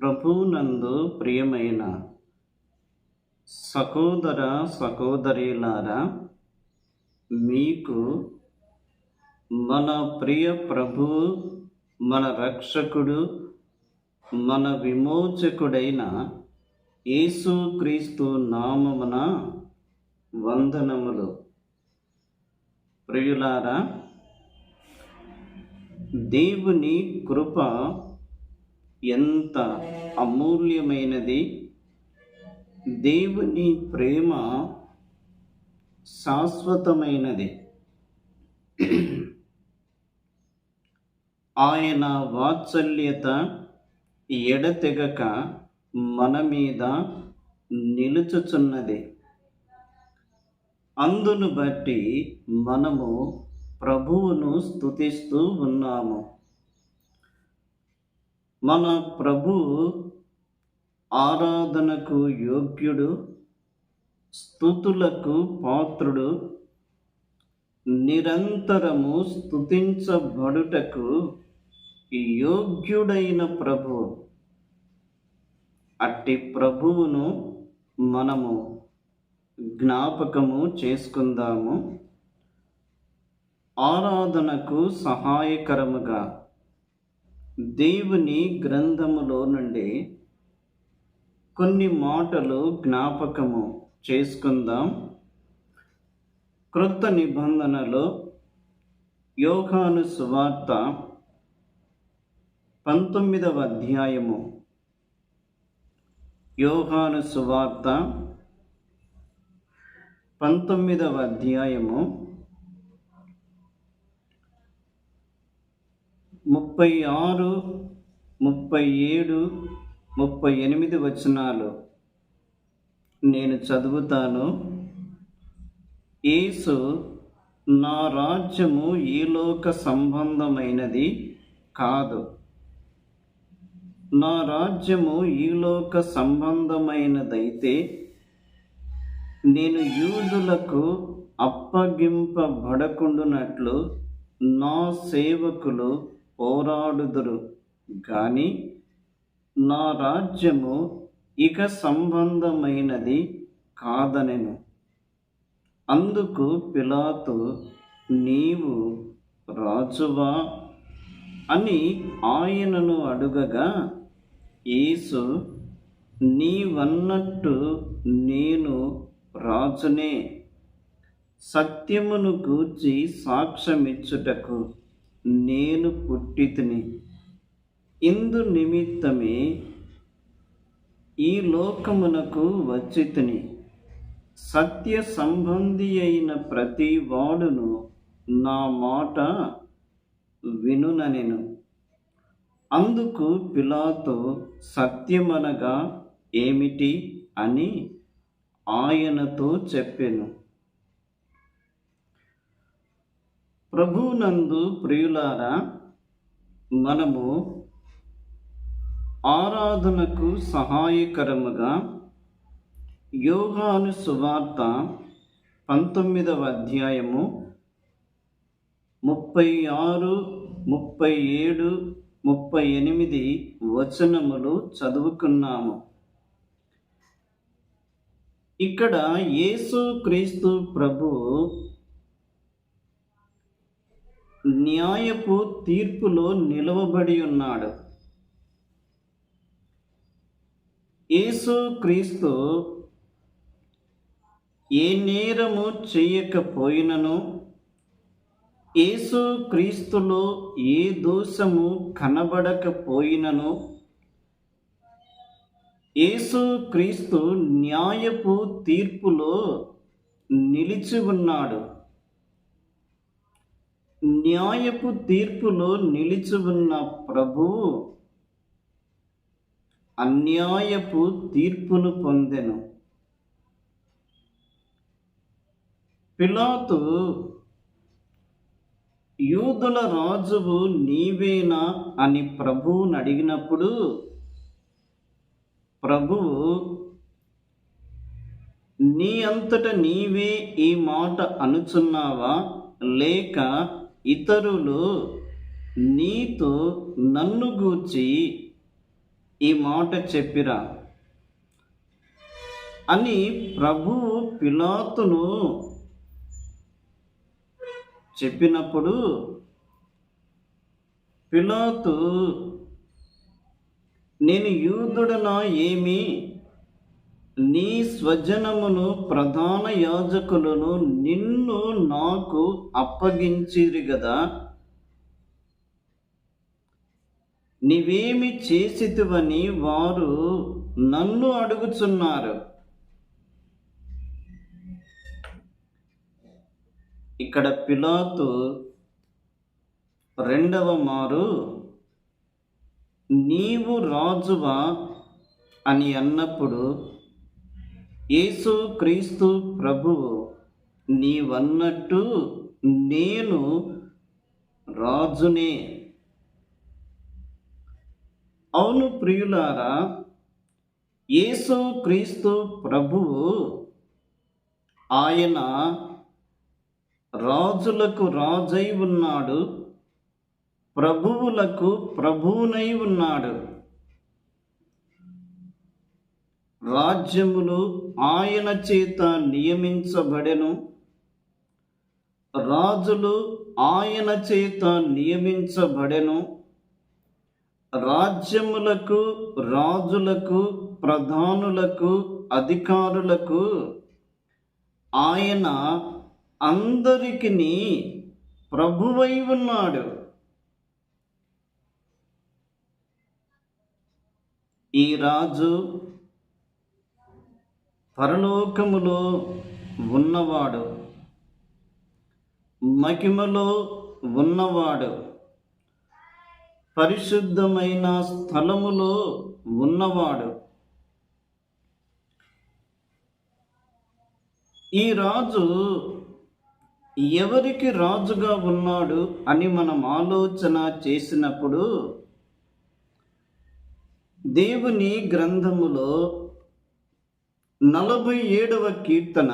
ప్రభునందు ప్రియమైన సహోదర సహోదరిలారా మీకు మన ప్రియ ప్రభు మన రక్షకుడు మన విమోచకుడైన యేసుక్రీస్తు నామమున వందనములు. ప్రియులారా దేవుని కృప ఎంత అమూల్యమైనది. దేవుని ప్రేమ శాశ్వతమైనది. ఆయన వాత్సల్యత ఎడతెగక మన మీద నిలుచుచున్నది. అందును బట్టి మనము ప్రభువును స్తుతిస్తూ ఉన్నాము. మన ప్రభు ఆరాధనకు యోగ్యుడు స్థుతులకు పాత్రుడు నిరంతరము స్తుతించబడుటకు యోగ్యుడైన ప్రభు. అట్టి ప్రభువును మనము జ్ఞాపకము చేసుకుందాము. ఆరాధనకు సహాయకరముగా దేవుని గ్రంథములో నుండి కొన్ని మాటలు జ్ఞాపకము చేసుకుందాం. క్రొత్త నిబంధనలో యోగాను సువార్త పంతొమ్మిదవ అధ్యాయము. యోగాను సువార్త పంతొమ్మిదవ అధ్యాయము. ముప్పై ఆరు ముప్పై ఏడు ముప్పై ఎనిమిది వచనాలు నేను చదువుతాను. యేసు నా రాజ్యము ఈ లోక సంబంధమైనది కాదు. నా రాజ్యము ఈ లోక సంబంధమైనదైతే నేను యూదులకు అప్పగింపబడకుండునట్లు నా సేవకులు పోరాడుదురు. గాని నా రాజ్యము ఇక సంబంధమైనది కాదనెను. అందుకు పిలాతు నీవు రాజువా? అని ఆయనను అడుగగా యేసు నీవన్నట్టు నేను రాజునే. సత్యమును గూర్చి సాక్ష్యమిచ్చుటకు నేను పుట్టితిని. ఇందు నిమిత్తమే ఈ లోకమునకు వచ్చితిని. సత్య సంబంధి అయిన ప్రతి వాడును నా మాట వినుననెను. అందుకు పిలాతో సత్యమనగా ఏమిటి అని ఆయనతో చెప్పెను. ప్రభునందు ప్రియులారా మనము ఆరాధనకు సహాయకరముగా యోగాను సువార్త పంతొమ్మిదవ అధ్యాయము ముప్పై ఆరు ముప్పై ఏడు ముప్పై ఎనిమిది వచనములు చదువుకున్నాము. ఇక్కడ యేసు క్రీస్తు ప్రభు న్యాయపు తీర్పులో నిలవబడి ఉన్నాడు. యేసు క్రీస్తు ఏ నేరము చేయకపోయినను యేసు క్రీస్తులో ఏ దోషము కనబడకపోయినను యేసు క్రీస్తు న్యాయపు తీర్పులో నిలిచి ఉన్నాడు. న్యాయపు తీర్పులో నిలిచి ఉన్న ప్రభువు అన్యాయపు తీర్పును పొందెను. పిలాతు యూదుల రాజువు నీవేనా అని ప్రభువుని అడిగినప్పుడు ప్రభువు నీ అంతట నీవే ఈ మాట అనుచున్నావా? లేక ఇతరులు నీతో నన్ను గూర్చి ఈ మాట చెప్పిరా అని ప్రభువు పిలాతును చెప్పినప్పుడు పిలాతు నేను యూదుడనా ఏమి? నీ స్వజనమును ప్రధాన యాజకులను నిన్ను నాకు అప్పగించిరి గదా. నీవేమి చేసితువని వారు నన్ను అడుగుచున్నారు. ఇక్కడ పిలాతు రెండవ మారు నీవు రాజువా అని అన్నప్పుడు యేసు క్రీస్తు ప్రభువు నీవన్నట్టు నేను రాజునే. అవును ప్రియులారా యేసు క్రీస్తు ప్రభువు ఆయన రాజులకు రాజై ఉన్నాడు ప్రభువులకు ప్రభువునై ఉన్నాడు. రాజ్యములు ఆయన చేత నియమించబడెను. రాజులు ఆయన చేత నియమించబడెను. రాజ్యములకు రాజులకు ప్రధానులకు అధికారులకు ఆయన అందరికీ ప్రభువై ఉన్నాడు. ఈ రాజు పరలోకములో ఉన్నవాడు. మహిమలో ఉన్నవాడు. పరిశుద్ధమైన స్థలములో ఉన్నవాడు. ఈ రాజు ఎవరికి రాజుగా ఉన్నాడు అని మనం ఆలోచన చేసినప్పుడు దేవుని గ్రంథములో నలభై ఏడవ కీర్తన.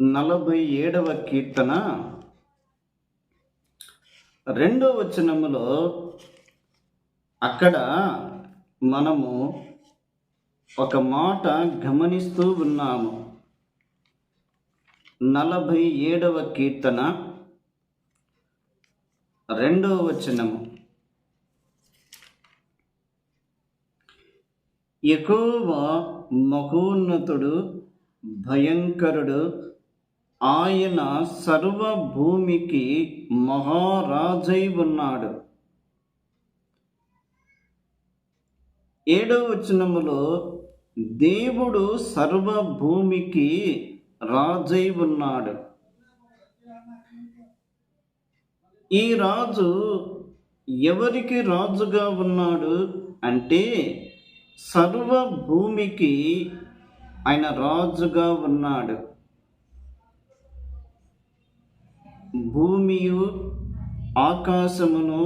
నలభై ఏడవ కీర్తన. రెండో వచనములో అక్కడ మనము ఒక మాట గమనిస్తూ ఉన్నాము. నలభై ఏడవ కీర్తన. రెండవ వచనము. ఎక్కువ మహోన్నతుడు భయంకరుడు ఆయన సర్వభూమికి మహారాజై ఉన్నాడు. ఏడవ వచనములో దేవుడు సర్వభూమికి రాజై ఉన్నాడు. ఈ రాజు ఎవరికి రాజుగా ఉన్నాడు అంటే సర్వభూమికి ఆయన రాజుగా ఉన్నాడు. భూమియు ఆకాశమును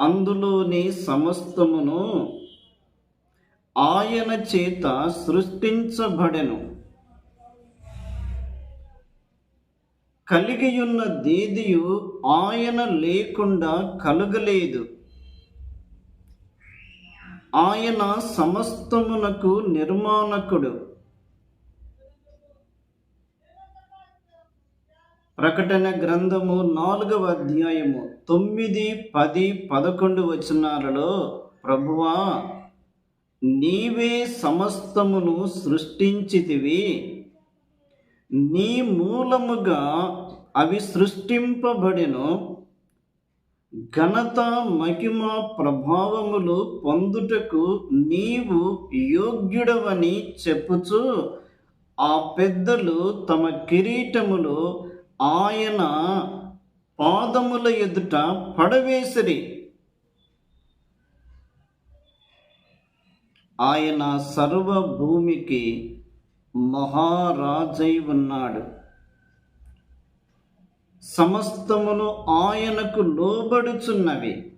అందులోని సమస్తమును ఆయన చేత సృష్టించబడెను. కలిగియున్న దేదియు ఆయన లేకుండా కలగలేదు. ఆయన సమస్తమునకు నిర్మాణకుడు. ప్రకటన గ్రంథము నాలుగవ అధ్యాయము తొమ్మిది పది పదకొండు వచనాలలో ప్రభువా నీవే సమస్తమును సృష్టించితివి. నీ మూలముగా అవి సృష్టింపబడిన. ఘనత మహిమ ప్రభావములు పొందుటకు నీవు యోగ్యుడవని చెప్పుచు ఆ పెద్దలు తమ కిరీటములు ఆయన పాదముల ఎదుట పడవేసిరి. ఆయన సర్వభూమికి మహారాజై ఉన్నాడు. సమస్తమును ఆయనకు లోబడుచున్నవి.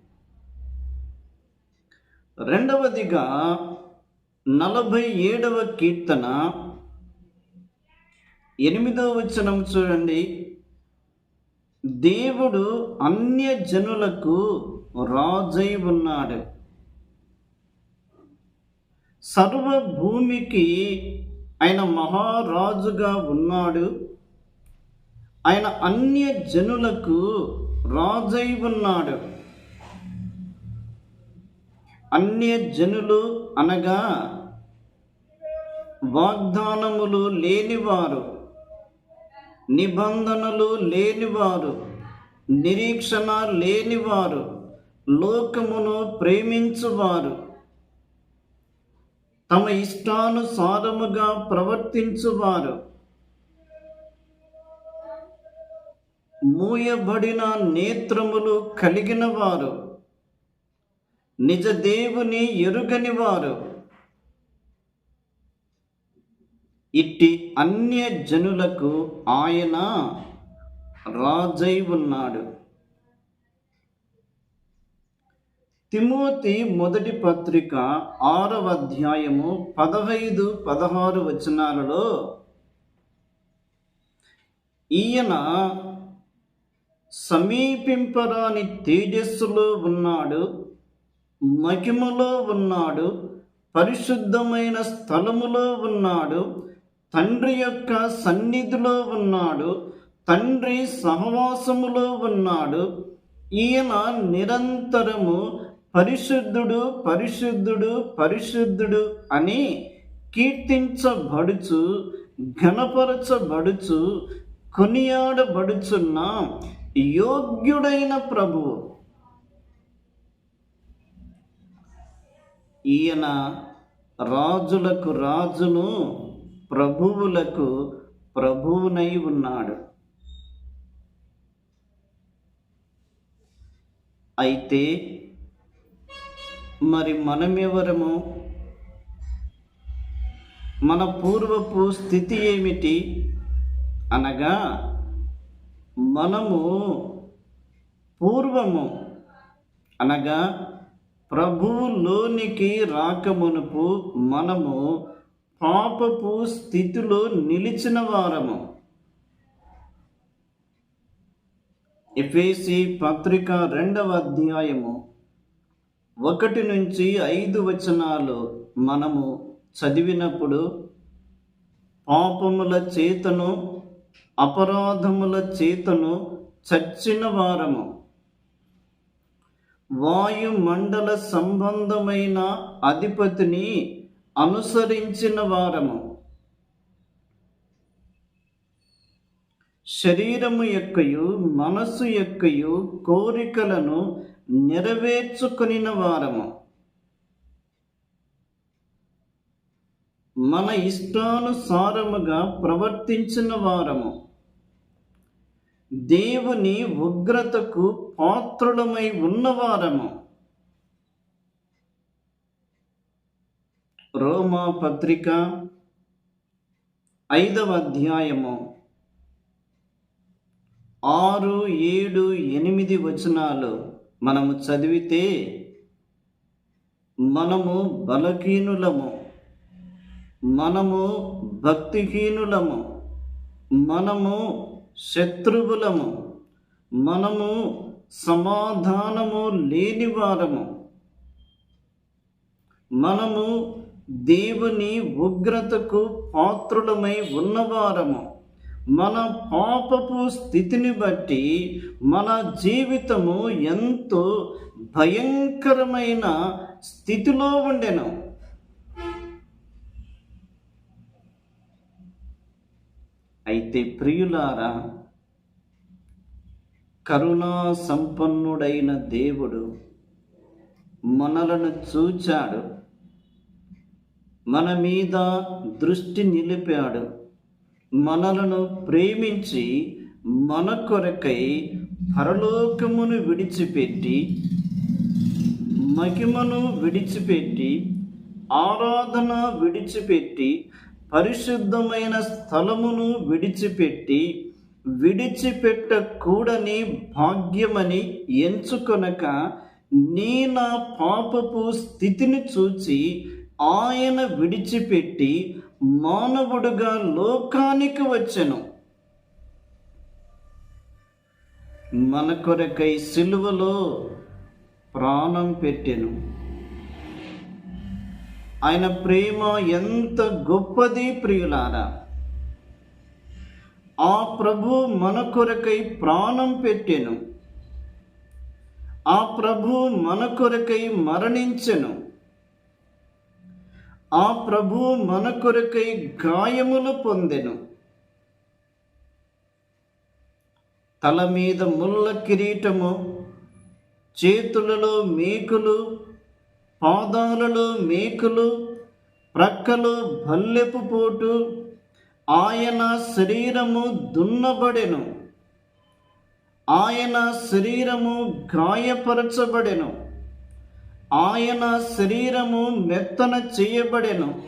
రెండవదిగా నలభై ఏడవ కీర్తన. ఎనిమిదవ వచనం చూడండి. దేవుడు అన్య జనులకు రాజై ఉన్నాడు. సర్వభూమికి ఆయన మహారాజుగా ఉన్నాడు. ఆయన అన్య జనులకు రాజై ఉన్నాడు. అన్య జనులు అనగా వాగ్దానములు లేనివారు నిబంధనలు లేనివారు నిరీక్షణ లేనివారు లోకమును ప్రేమించువారు. తమ ఇష్టానుసారముగా ప్రవర్తించువారు. మూయబడిన నేత్రములు కలిగిన వారు. నిజ దేవుని ఎరుగని వారు. ఇట్టి అన్య జనులకు ఆయన రాజై ఉన్నాడు. తిమోతి మొదటి పత్రిక ఆరవ అధ్యాయము పదహైదు పదహారు వచనాలలో ఈయన సమీపింపరాని తేజస్సులో ఉన్నాడు మహిమలో ఉన్నాడు పరిశుద్ధమైన స్థలములో ఉన్నాడు తండ్రి యొక్క సన్నిధిలో ఉన్నాడు తండ్రి సహవాసములో ఉన్నాడు. ఈయన నిరంతరము పరిశుద్ధుడు పరిశుద్ధుడు పరిశుద్ధుడు అని కీర్తించబడుచు ఘనపరచబడుచు కొనియాడబడుచున్నాం. యోగ్యుడైన ప్రభువు. ఈయన రాజులకు రాజును ప్రభువులకు ప్రభువునై ఉన్నాడు. అయితే మరి మనమెవరము? మన పూర్వపు స్థితి ఏమిటి? అనగా మనము పూర్వము అనగా ప్రభువులోనికి రాకమునుపు మనము పాపపు స్థితిలో నిలిచిన వారము. ఎఫ్ఏసి పత్రిక రెండవ అధ్యాయము ఒకటి నుంచి ఐదు వచనాలు మనము చదివినప్పుడు పాపముల చేతను అపరాధముల చేతను చచ్చిన వారము. వాయుమండల సంబంధమైన అధిపతిని అనుసరించిన వారము. శరీరము యొక్కయు మనస్సు యొక్కయు కోరికలను నెరవేర్చుకుని వారము. మన ఇష్టానుసారముగా ప్రవర్తించిన వారము. దేవుని ఉగ్రతకు పాత్రులమై ఉన్నవారము రోమా పత్రిక ఐదవ అధ్యాయము. ఆరు ఏడు ఎనిమిది వచనాలు మనము చదివితే మనము బలహీనులము. మనము భక్తిహీనులము మనము శత్రువులము మనము సమాధానము లేనివారము మనము దేవుని ఉగ్రతకు పాత్రులమై ఉన్నవారము మన పాపపు స్థితిని బట్టి మన జీవితము ఎంతో భయంకరమైన స్థితిలో ఉండెను. అయితే ప్రియులారా కరుణా సంపన్నుడైన దేవుడు మనలను చూచాడు. మన మీద దృష్టి నిలిపాడు. మనలను ప్రేమించి మన కొరకై పరలోకమును విడిచిపెట్టి మహిమను విడిచిపెట్టి ఆరాధన విడిచిపెట్టి పరిశుద్ధమైన స్థలమును విడిచిపెట్టి విడిచిపెట్టకూడని భాగ్యమని ఎంచుకొనక నీ నా పాపపు స్థితిని చూచి ఆయన విడిచిపెట్టి మానవుడుగా లోకానికి వచ్చెను. మన కొరకై సిలువలో ప్రాణం పెట్టెను. ఆయన ప్రేమ ఎంత గొప్పది ప్రియులారా. ఆ ప్రభు మన కొరకై ప్రాణం పెట్టెను. ఆ ప్రభు మన కొరకై మరణించెను. ఆ ప్రభు మన కొరకై గాయములు పొందెను. తల మీద ముళ్ళ కిరీటము చేతులలో మేకులు పాదాలలో మేకులు ప్రక్కలు భల్లెపు పోటు ఆయన శరీరము దున్నబడెను. ఆయన శరీరము గాయపరచబడెను. ఆయన శరీరము మెత్తన చేయబడెను.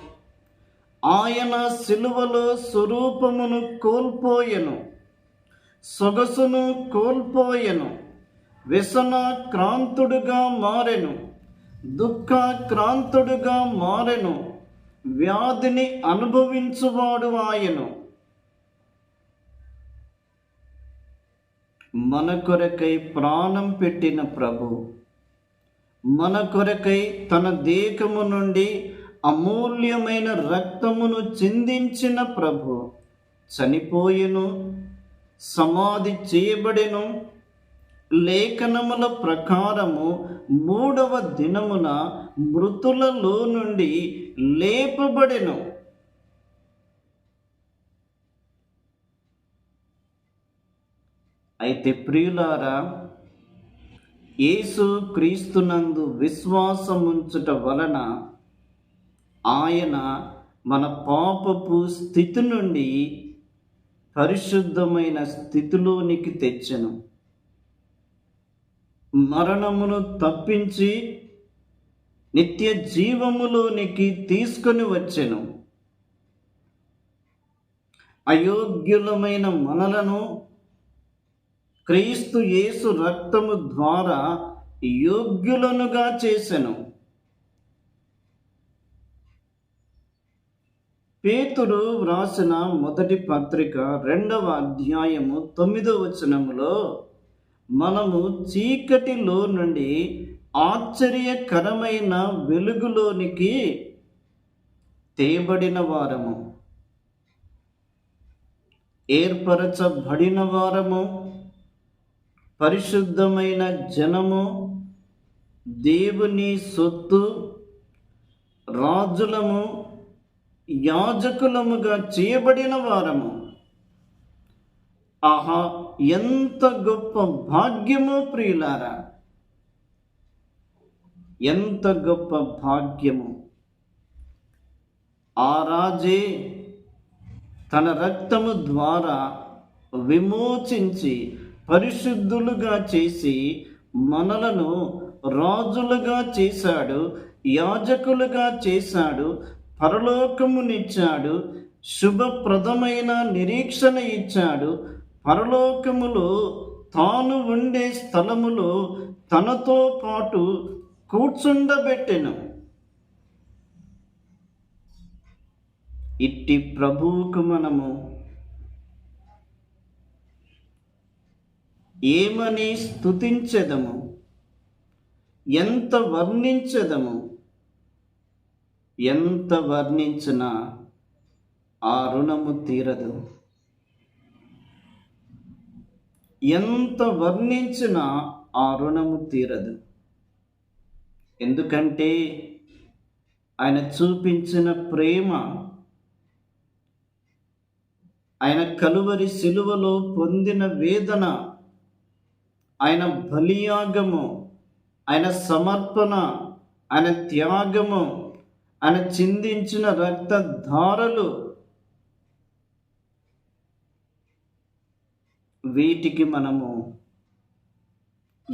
ఆయన సిలువలో స్వరూపమును కోల్పోయెను. సొగసును కోల్పోయెను. వ్యసన క్రాంతుడుగా మారెను. దుఃఖ క్రాంతుడుగా మారెను వ్యాధిని అనుభవించువాడు ఆయను. మన కొరకై ప్రాణం పెట్టిన ప్రభు మన కొరకై తన దేహము నుండి అమూల్యమైన రక్తమును చిందించిన ప్రభు చనిపోయెను సమాధి చేయబడెను లేఖనముల ప్రకారము మూడవ దినమున మృతులలో నుండి లేపబడెను. అయితే ప్రియులారా యేసు క్రీస్తునందు విశ్వాసముంచుట వలన ఆయన మన పాపపు స్థితి నుండి పరిశుద్ధమైన స్థితిలోనికి తెచ్చెను. మరణమును తప్పించి నిత్య జీవములోనికి తీసుకొని వచ్చెను. అయోగ్యులమైన మనలను క్రీస్తు యేసు రక్తము ద్వారా యోగ్యులనుగా చేసెను. పేతుడు వ్రాసిన మొదటి పత్రిక రెండవ అధ్యాయము తొమ్మిదవ వచనములో మనము చీకటిలో నుండి ఆశ్చర్యకరమైన వెలుగులోనికి తేబడిన వారము. ఏర్పరచబడిన వారము. పరిశుద్ధమైన జనము. దేవుని సొత్తు. రాజులము. యాజకులముగా చేయబడిన వారము. ఆహా ఎంత గొప్ప భాగ్యమో ప్రియులారా. ఎంత గొప్ప భాగ్యము. ఆ రాజే తన రక్తము ద్వారా విమోచించి పరిశుద్ధులుగా చేసి మనలను రాజులుగా చేశాడు యాజకులుగా చేశాడు పరలోకమునిచ్చాడు శుభప్రదమైన నిరీక్షణ ఇచ్చాడు పరలోకములో తాను ఉండే స్థలములో తనతో పాటు కూర్చుండబెట్టెను. ఇట్టి ప్రభువుకు మనము ఏమని స్థుతించెదము ఎంత వర్ణించదము? ఎంత వర్ణించినా ఆ రుణము తీరదు. ఎంత వర్ణించినా ఆ రుణము తీరదు. ఎందుకంటే ఆయన చూపించిన ప్రేమ ఆయన కలువరి సిలువలో పొందిన వేదన ఆయన బలియాగము ఆయన సమర్పణ ఆయన త్యాగము ఆయన చిందించిన రక్తధారలు వీటికి మనము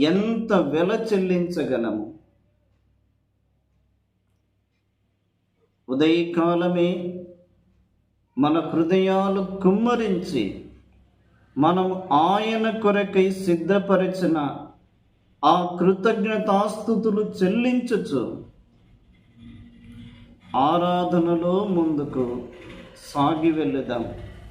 ఎంత వెల చెల్లించగలము? ఉదయకాలమే మన హృదయాలు కుమ్మరించి మనం ఆయన కొరకై సిద్ధపరిచిన ఆ కృతజ్ఞతాస్థుతులు చెల్లించచ్చు ఆరాధనలో ముందుకు సాగి వెళ్ళుదాం.